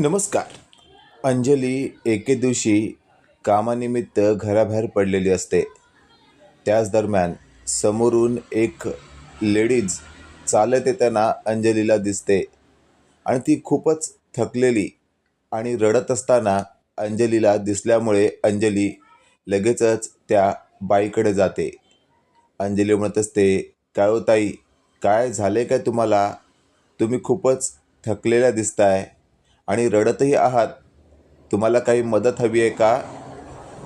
नमस्कार. अंजली एके दिवशी कामानिमित्त घराबाहेर पडलेली असते. त्याच दरम्यान समोरून एक लेडीज चालत येताना अंजलीला दिसते आणि ती खूपच थकलेली आणि रडत असताना अंजलीला दिसल्यामुळे अंजली लगेचच त्या बाईकडे जाते. अंजली म्हणत असते काय हो काय झाले काय तुम्हाला? तुम्ही खूपच थकलेल्या दिसताय. आणि रडतही आहात. तुम्हाला काही मदत हवी आहे का?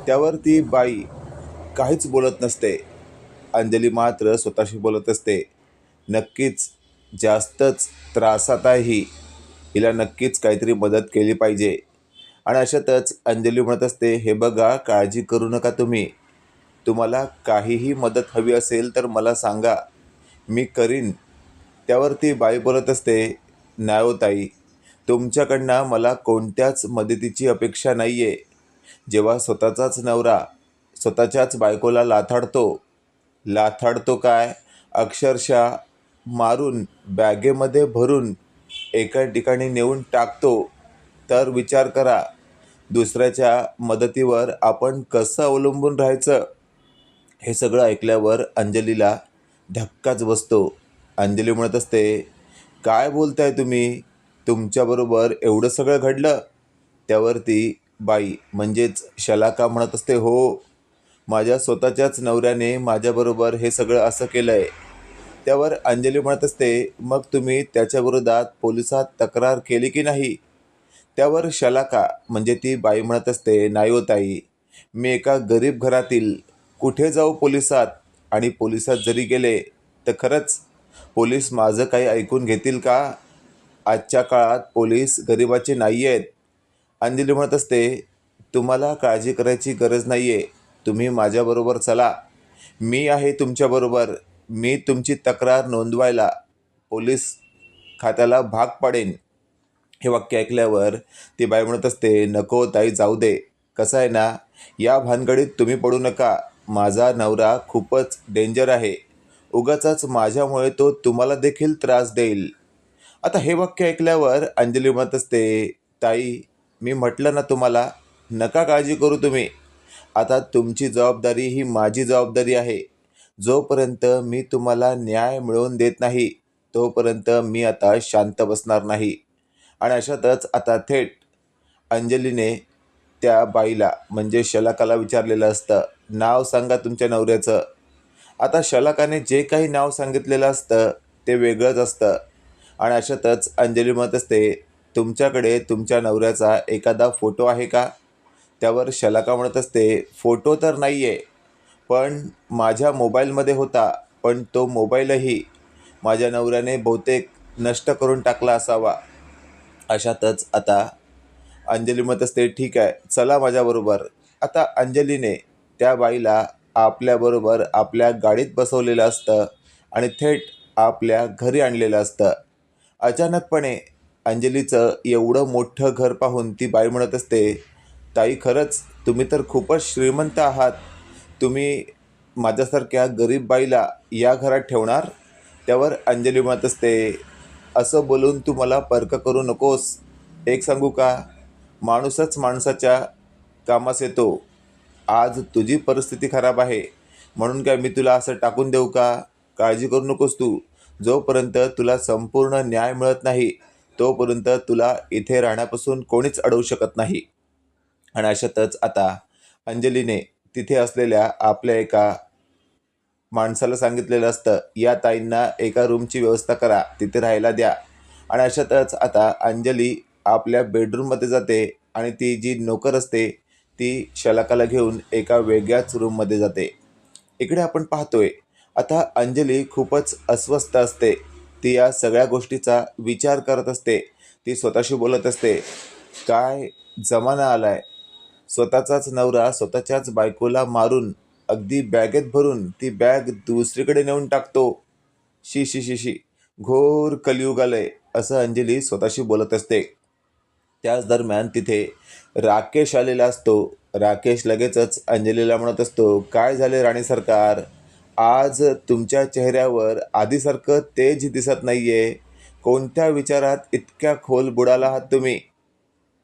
त्यावर ती बाई काहीच बोलत नसते. अंजली मात्र स्वतःशी बोलत असते. नक्कीच जास्तच त्रासात आहे. हिला नक्कीच काहीतरी मदत केली पाहिजे. आणि अशातच अंजली म्हणत असते हे बघा काळजी करू नका तुम्ही. तुम्हाला काहीही मदत हवी असेल तर मला सांगा. मी करीन. त्यावर ती बाई बोलत असते नाही हो ताई. तुमच्याकडनं मला कोणत्याच मदतीची अपेक्षा नाही आहे जेव्हा स्वतःचाच नवरा स्वतःच्याच बायकोला लाथाडतो लाथाडतो काय? अक्षरशः मारून बॅगेमध्ये भरून एका ठिकाणी नेऊन टाकतो. तर विचार करा दुसऱ्याच्या मदतीवर आपण कसं अवलंबून राहायचं? हे सगळं ऐकल्यावर अंजलीला धक्काच बसतो. अंजली म्हणत असते काय बोलताय तुम्ही? तुमच्याबरोबर एवढं सगळं घडलं त्यावरती बाई म्हणजेच शलाका म्हणत असते हो माझ्या स्वतःच्याच नवऱ्याने माझ्याबरोबर हे सगळं असं केलं आहे त्यावर अंजली म्हणत असते मग तुम्ही त्याच्याविरोधात पोलिसात तक्रार केली की नाही? त्यावर शलाका म्हणजे ती बाई म्हणत असते नाही हो ताई मी एका गरीब घरातील कुठे जाऊ पोलिसात आणि पोलिसात जरी गेले तर खरंच पोलीस माझं काही ऐकून घेतील का? आजच्या काळात पोलीस गरिबाचे नाही आहेत अंजली म्हणत असते तुम्हाला काळजी करायची गरज नाही आहे तुम्ही माझ्याबरोबर चला. मी आहे तुमच्याबरोबर. मी तुमची तक्रार नोंदवायला पोलीस खात्याला भाग पाडेन. हे वाक्य ऐकल्यावर ती बाई म्हणत असते नको ताई जाऊ दे. कसं आहे ना या भानगडीत तुम्ही पडू नका. माझा नवरा खूपच डेंजर आहे. उगाचाच माझ्यामुळे तो तुम्हाला देखील त्रास देईल. आता हे वाक्य ऐकल्यावर अंजली म्हणत असते ताई मी म्हटलं ना तुम्हाला नका काळजी करू तुम्ही. आता तुमची जबाबदारी ही माझी जबाबदारी आहे. जोपर्यंत मी तुम्हाला न्याय मिळवून देत नाही तोपर्यंत मी आता शांत बसणार नाही. आणि अशातच आता थेट अंजलीने त्या बाईला म्हणजे शलाकाला विचारलेलं असतं नाव सांगा तुमच्या नवऱ्याचं. आता शलाकाने जे काही नाव सांगितलेलं असतं ते वेगळंच असतं. आणि अशातच अंजली म्हणत असते तुमच्याकडे तुमच्या नवऱ्याचा एखादा फोटो आहे का? त्यावर शलाका म्हणत असते फोटो तर नाही आहे पण माझ्या मोबाईलमध्ये होता पण तो मोबाईलही माझ्या नवऱ्याने बहुतेक नष्ट करून टाकला असावा. अशातच आता अंजली म्हणत असते ठीक आहे चला माझ्याबरोबर. आता अंजलीने त्या बाईला आपल्याबरोबर आपल्या गाडीत बसवलेलं असतं आणि थेट आपल्या घरी आणलेलं असतं. अचानकपणे अंजलीचं एवढं मोठं घर पाहून ती बाई म्हणत असते ताई खरंच तुम्ही तर खूपच श्रीमंत आहात. तुम्ही माझ्यासारख्या गरीब बाईला या घरात ठेवणार? त्यावर अंजली म्हणत असते असं बोलून तू मला पर्क करू नकोस. एक सांगू का? माणूसच माणसाच्या कामास येतो. आज तुझी परिस्थिती खराब आहे. म्हणून काय मी तुला असं टाकून देऊ का? काळजी करू नकोस तू. जोपर्यंत तुला संपूर्ण न्याय मिळत नाही तोपर्यंत तुला इथे राहण्यापासून कोणीच अडवू शकत नाही. आणि अशातच आता अंजलीने तिथे असलेल्या आपल्या एका माणसाला सांगितलेलं असतं या ताईंना एका रूमची व्यवस्था करा तिथे राहायला द्या. आणि अशातच आता अंजली आपल्या बेडरूममध्ये जाते आणि ती जी नोकर असते ती शलाकाला घेऊन एका वेगळ्याच रूममध्ये जाते. इकडे आपण पाहतोय आता अंजली खूपच अस्वस्थ असते. ती या सगळ्या गोष्टीचा विचार करत असते. ती स्वतःशी बोलत असते. काय जमाना आलाय. स्वतःचाच नवरा स्वतःच्याच बायकोला मारून अगदी बॅगेत भरून ती बॅग दुसरीकडे नेऊन टाकतो. शी शी शी शी. घोर कलियुग आलंय असं अंजली स्वतःशी बोलत असते. त्याच दरम्यान तिथे राकेश आलेला असतो. राकेश लगेचच अंजलीला म्हणत असतो काय झाले राणी सरकार? आज तुमच्या चेहऱ्यावर आधीसारखं तेज दिसत नाही आहे कोणत्या विचारात इतक्या खोल बुडाला आहात तुम्ही?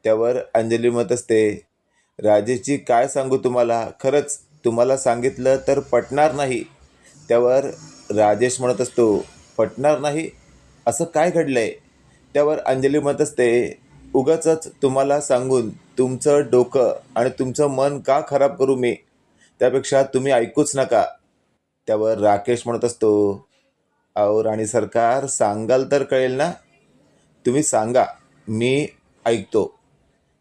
त्यावर अंजली मत असते. राजेची काय सांगू तुम्हाला? खरंच तुम्हाला सांगितलं तर पटणार नाही. त्यावर राजेश म्हणत असतो पटणार नाही? असं काय घडलं आहे त्यावर अंजली म्हणत असते उगाचच तुम्हाला सांगून तुमचं डोकं आणि तुमचं मन का खराब करू मी? त्यापेक्षा तुम्ही ऐकूच नका. त्यावर राकेश म्हणत असतो अहो राणी सरकार सांगाल तर कळेल ना? तुम्ही सांगा मी ऐकतो.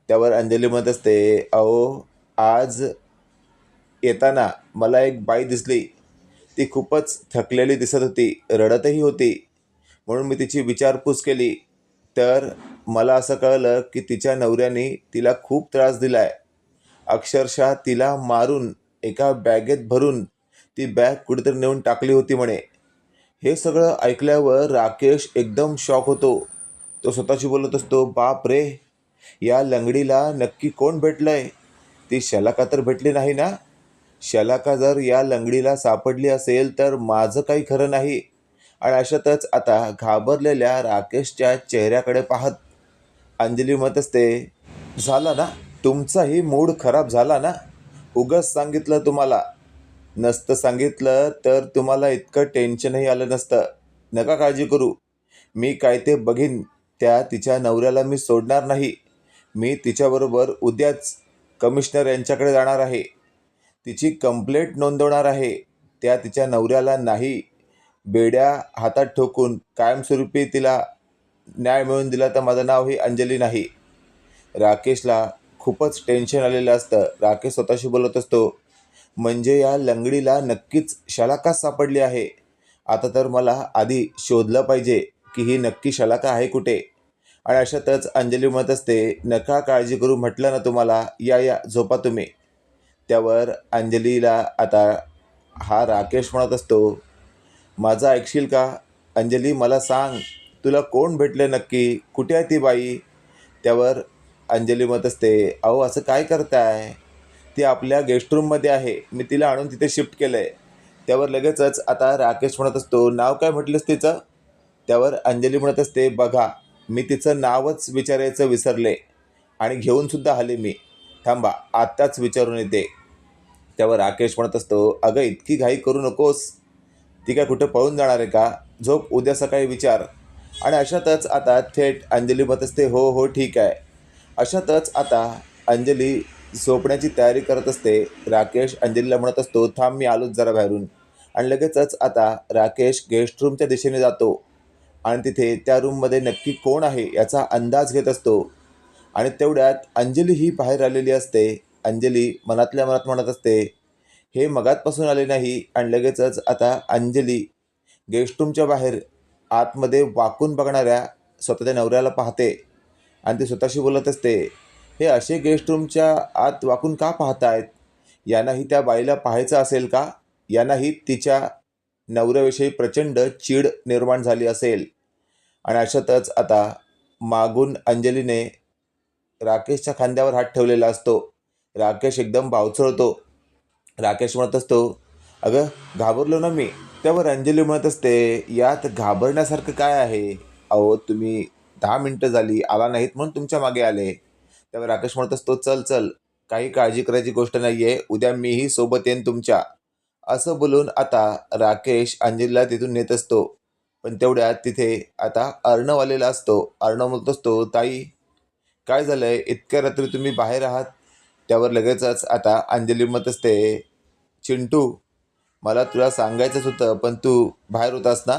त्यावर अंजली म्हणत असते अहो आज येताना मला एक बाई दिसली. ती खूपच थकलेली दिसत होती रडतही होती. म्हणून मी तिची विचारपूस केली. तर मला असं कळलं की तिच्या नवऱ्याने तिला खूप त्रास दिला आहे अक्षरशः तिला मारून एका बॅगेत भरून ती बॅग कुठेतरी नेऊन टाकली होती म्हणे. हे सगळं ऐकल्यावर राकेश एकदम शॉक होतो. तो स्वतःशी बोलत असतो बाप रे या लंगडीला नक्की कोण भेटलंय? ती शलाका तर भेटली नाही ना? शलाका जर या लंगडीला सापडली असेल तर माझं काही खरं नाही. आणि अशातच आता घाबरलेल्या राकेशच्या चेहऱ्याकडे पाहत अंजली म्हणत असते झाला ना? तुमचाही मूड खराब झाला ना? उगाच सांगितलं तुम्हाला. नसतं सांगितलं तर तुम्हाला इतकं टेन्शनही आलं नसतं. नका काळजी करू. मी काय ते बघीन. त्या तिच्या नवऱ्याला मी सोडणार नाही. मी तिच्याबरोबर उद्याच कमिशनर यांच्याकडे जाणार आहे. तिची कंप्लेंट नोंदवणार आहे. त्या तिच्या नवऱ्याला नाही. बेड्या हातात ठोकून कायमस्वरूपी तिला न्याय मिळवून दिला तर माझं नाव ही अंजली नाही. राकेशला खूपच टेन्शन आलेलं असतं. राकेश स्वतःशी बोलत असतो. म्हणजे या लंगडीला नक्कीच शलाका सापडली आहे. आता तर मला आधी शोधलं पाहिजे की ही नक्की शलाका आहे कुठे? आणि अशातच अंजली म्हणत असते नका काळजी करू म्हटलं ना तुम्हाला या या झोपा तुम्ही. त्यावर अंजलीला आता हा राकेश म्हणत असतो माझं ऐकशील का? अंजली मला सांग तुला कोण भेटले नक्की? कुठे आहे ती बाई? त्यावर अंजली म्हणत असते अहो असं काय करताय? ती आपल्या गेस्ट रूममध्ये आहे. मी तिला आणून तिथे शिफ्ट केलं आहे त्यावर लगेचच आता राकेश म्हणत असतो नाव काय म्हटलंस तिचं? त्यावर अंजली म्हणत असते बघा मी तिचं नावच विचारायचं विसरले आणि घेऊनसुद्धा आले मी. थांबा आत्ताच विचारून येते. त्यावर राकेश म्हणत असतो अगं इतकी घाई करू नकोस. ती काय कुठं पळून जाणार आहे का? झोप उद्या सकाळी विचार. आणि अशातच आता थेट अंजली म्हणत असते हो हो ठीक आहे. अशातच आता अंजली झोपण्याची तयारी करत असते. राकेश अंजलीला म्हणत असतो थांब मी आलोच जरा बाहेरून. आणि लगेचच आता राकेश गेस्ट रूमच्या दिशेने जातो. आणि तिथे त्या रूममध्ये नक्की कोण आहे याचा अंदाज घेत असतो. आणि तेवढ्यात अंजली ही बाहेर आलेली असते. अंजली मनातल्या मनात म्हणत असते हे मगातपासून आले नाही. आणि लगेचच आता अंजली गेस्ट रूमच्या बाहेर आतमध्ये वाकून बघणाऱ्या स्वतःच्या नवऱ्याला पाहते. आणि ती स्वतःशी बोलत असते हे असे गेस्ट रूमच्या आत वाकून का पाहतायत? यांनाही त्या बाईला पाहायचं असेल का? यांनाही तिच्या नवऱ्याविषयी प्रचंड चीड निर्माण झाली असेल. आणि अशातच आता मागून अंजलीने राकेशच्या खांद्यावर हात ठेवलेला असतो. राकेश एकदम बावचळतो. राकेश म्हणत असतो अगं घाबरलो ना मी. त्यावर अंजली म्हणत असते यात घाबरण्यासारखं काय आहे? अहो तुम्ही दहा मिनटं झाली आला नाहीत म्हणून तुमच्या मागे आले. त्यावर राकेश म्हणत असतो चल चल काही काळजी करायची गोष्ट नाही आहे उद्या मीही सोबत येईन तुमच्या. असं बोलून आता राकेश अंजलीला तिथून नेत असतो. पण तेवढ्यात तिथे आता अर्णव आलेला असतो. अर्णव म्हणत असतो ताई काय झालं आहे इतक्या रात्री तुम्ही बाहेर आहात? त्यावर लगेचच आता अंजली म्हणत असते चिंटू मला तुला सांगायचंच होतं पण तू बाहेर होतास ना?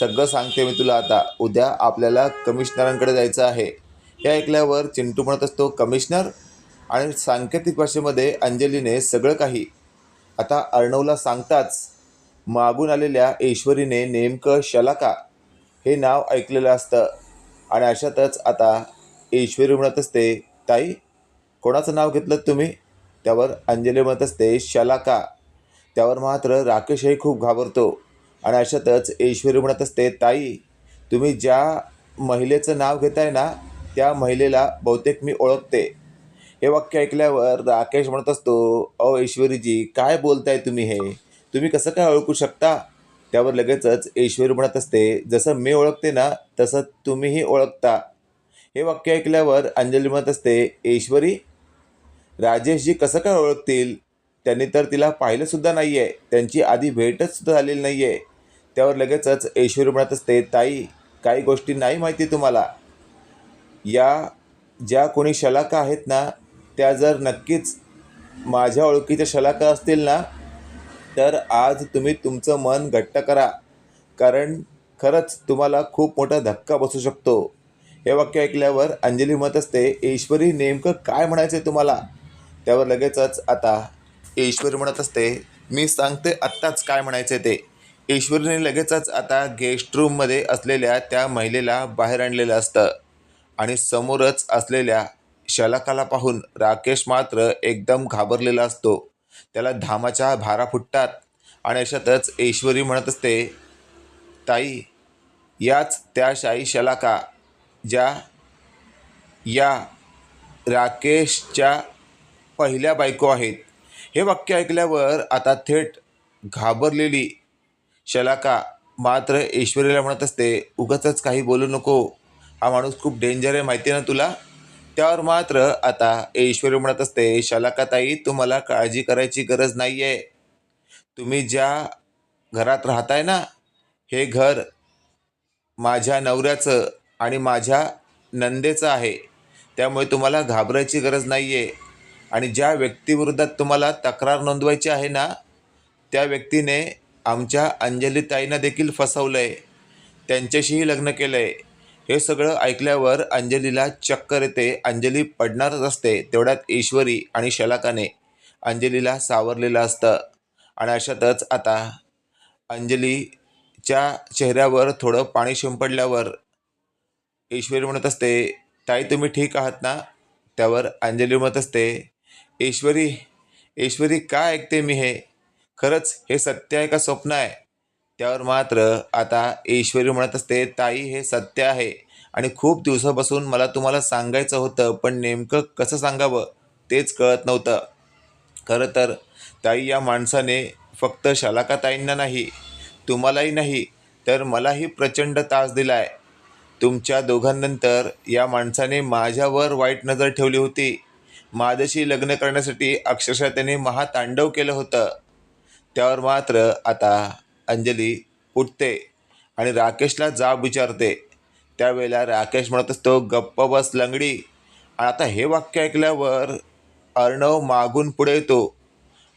सगळं सांगते मी तुला आता. उद्या आपल्याला कमिशनरांकडे जायचं आहे. हे ऐकल्यावर चिंटू म्हणत असतो कमिशनर आणि सांकेतिक भाषेमध्ये अंजलीने सगळं काही आता अर्णवला सांगताच मागून आलेल्या ईश्वरीने नेमकं शलाका हे नाव ऐकलेलं असतं. आणि अशातच आता ईश्वरी म्हणत असते ताई कोणाचं नाव घेतलं तुम्ही? त्यावर अंजली म्हणत असते शलाका त्यावर मात्र राकेशही खूप घाबरतो. आणि अशातच ईश्वरी म्हणत असते ताई तुम्ही ज्या महिलेचं नाव घेताय ना त्या महिलेला बहुतेक मी ओळखते. हे वाक्य ऐकल्यावर राकेश म्हणत असतो अहो ऐश्वरीजी काय बोलताय तुम्ही हे? तुम्ही कसं काय ओळखू शकता? त्यावर लगेचच ऐश्वरी म्हणत असते जसं मी ओळखते ना तसं तुम्हीही ओळखता. हे वाक्य ऐकल्यावर अंजली म्हणत असते ऐश्वरी राजेशजी कसं काय ओळखतील? त्यांनी तर तिला पाहिलंसुद्धा नाही आहे त्यांची आधी भेटच सुद्धा झालेली नाही आहे त्यावर लगेचच ऐश्वरी म्हणत असते ताई काही गोष्टी नाही माहिती तुम्हाला. या ज्या कोणी शलाका आहेत ना त्या जर नक्कीच माझ्या ओळखीच्या शलाका असतील ना तर आज तुम्ही तुमचं मन घट्ट करा. कारण खरंच तुम्हाला खूप मोठा धक्का बसू शकतो. हे वाक्य ऐकल्यावर अंजली म्हणत असते ईश्वरी नेमकं काय म्हणायचं आहे तुम्हाला? त्यावर लगेचच आता ईश्वरी म्हणत असते मी सांगते आत्ताच काय म्हणायचं ते. ईश्वरीने लगेचच आता गेस्ट रूममध्ये असलेल्या त्या महिलेला बाहेर आणलेलं असतं. आणि समोरच असलेल्या शलाकाला पाहून राकेश मात्र एकदम घाबरलेला असतो. त्याला धामाच्या भारा फुटतात आणि अशातच ऐश्वरी म्हणत असते ताई याच त्या शाही शलाका ज्या या राकेशच्या पहिल्या बायको आहेत. हे वाक्य ऐकल्यावर आता थेट घाबरलेली शलाका मात्र ऐश्वरीला म्हणत असते उगाचच काही बोलू नको हा माणूस खूप डेंजर आहे माहिती आहे ना तुला? त्यावर मात्र आता ईश्वरी म्हणत असते शलाकाताई तुम्हाला काळजी करायची गरज नाही आहे तुम्ही ज्या घरात राहताय ना हे घर माझ्या नवऱ्याचं आणि माझ्या नंदेचं आहे. त्यामुळे तुम्हाला घाबरायची गरज नाही आहे आणि ज्या व्यक्तीविरोधात तुम्हाला तक्रार नोंदवायची आहे ना त्या व्यक्तीने आमच्या अंजलीताईंना देखील फसवलं आहे त्यांच्याशीही लग्न केलं आहे हे सगळं ऐकल्यावर अंजलीला चक्कर येते अंजली पडणारच असते तेवढ्यात ईश्वरी आणि शलाकाने अंजलीला सावरलेलं असतं. आणि अशातच आता अंजलीच्या चेहऱ्यावर थोडं पाणी शिंपडल्यावर ईश्वरी म्हणत असते ताई तुम्ही ठीक आहात ना? त्यावर अंजली म्हणत असते ईश्वरी ईश्वरी काय ऐकते मी हे? खरंच हे सत्य आहे का स्वप्न आहे? त्यावर मात्र आता ईश्वरी म्हणत असते ताई हे सत्य आहे आणि खूप दिवसापासून मला तुम्हाला सांगायचं होतं पण नेमकं कसं सांगावं तेच कळत नव्हतं. खरं तर ताई या माणसाने फक्त शलाकाताईंना नाही तुम्हालाही नाही तर मलाही प्रचंड त्रास दिला आहे तुमच्या दोघांनंतर या माणसाने माझ्यावर वाईट नजर ठेवली होती. माझ्याशी लग्न करण्यासाठी अक्षरशः त्याने महातांडव केलं होतं. त्यावर मात्र आता अंजली उठते आणि राकेशला जाब विचारते. त्यावेळेला राकेश म्हणत असतो गप्प बस लंगडी. आणि आता हे वाक्य ऐकल्यावर अर्णव मागून पुढे येतो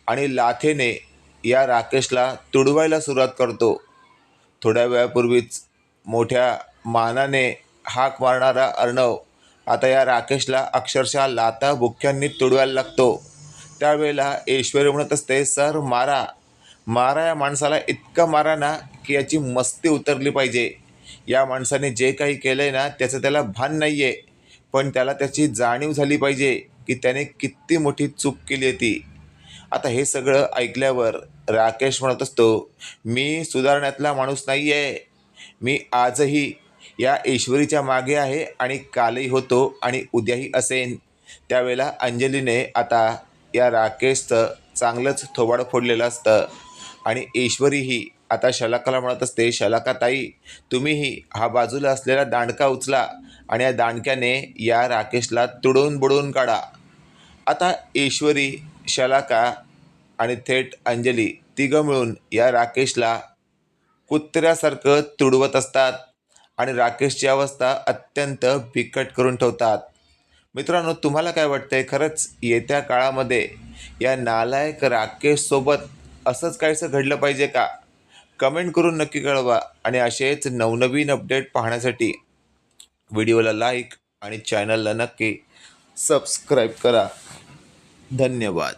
आणि लाथेने या राकेशला तुडवायला सुरुवात करतो. थोड्या वेळापूर्वीच मोठ्या मानाने हाक मारणारा अर्णव आता या राकेशला अक्षरशः लाता बुक्क्यांनी तुडवायला लागतो. त्यावेळेला ऐश्वर्य म्हणत असते सर मारा. मारा या माणसाला इतकं मारा ना की याची मस्ती उतरली पाहिजे. या माणसाने जे काही केलं आहे ना त्याचं त्याला भान नाही आहे पण त्याला त्याची जाणीव झाली पाहिजे की त्याने किती मोठी चूक केली आहे ती. आता हे सगळं ऐकल्यावर राकेश म्हणत असतो मी सुधारण्यातला माणूस नाही आहे मी आजही या ईश्वरीच्या मागे आहे आणि कालही होतो आणि उद्याही असेन. त्यावेळेला अंजलीने आता या राकेशचं चांगलंच थोबाड फोडलेलं असतं. आणि ईश्वरीही. आता शलाकाला म्हणत असते शलाका ताई तुम्हीही हा बाजूला असलेला दांडका उचला आणि या दांडक्याने या राकेशला तुडवून बुडवून काढा. आता ईश्वरी शलाका आणि थेट अंजली तिघं मिळून या राकेशला कुत्र्यासारखं तुडवत असतात आणि राकेशची अवस्था अत्यंत बिकट करून ठेवतात. मित्रांनो तुम्हाला काय वाटतंय? खरंच येत्या काळामध्ये या नालायक राकेशसोबत असंच काहीसं घडलं पाहिजे का? कमेंट करून नक्की कळवा आणि असेच नवनवीन अपडेट पाहण्यासाठी व्हिडिओला लाईक आणि चॅनलला नक्की सबस्क्राईब करा. धन्यवाद.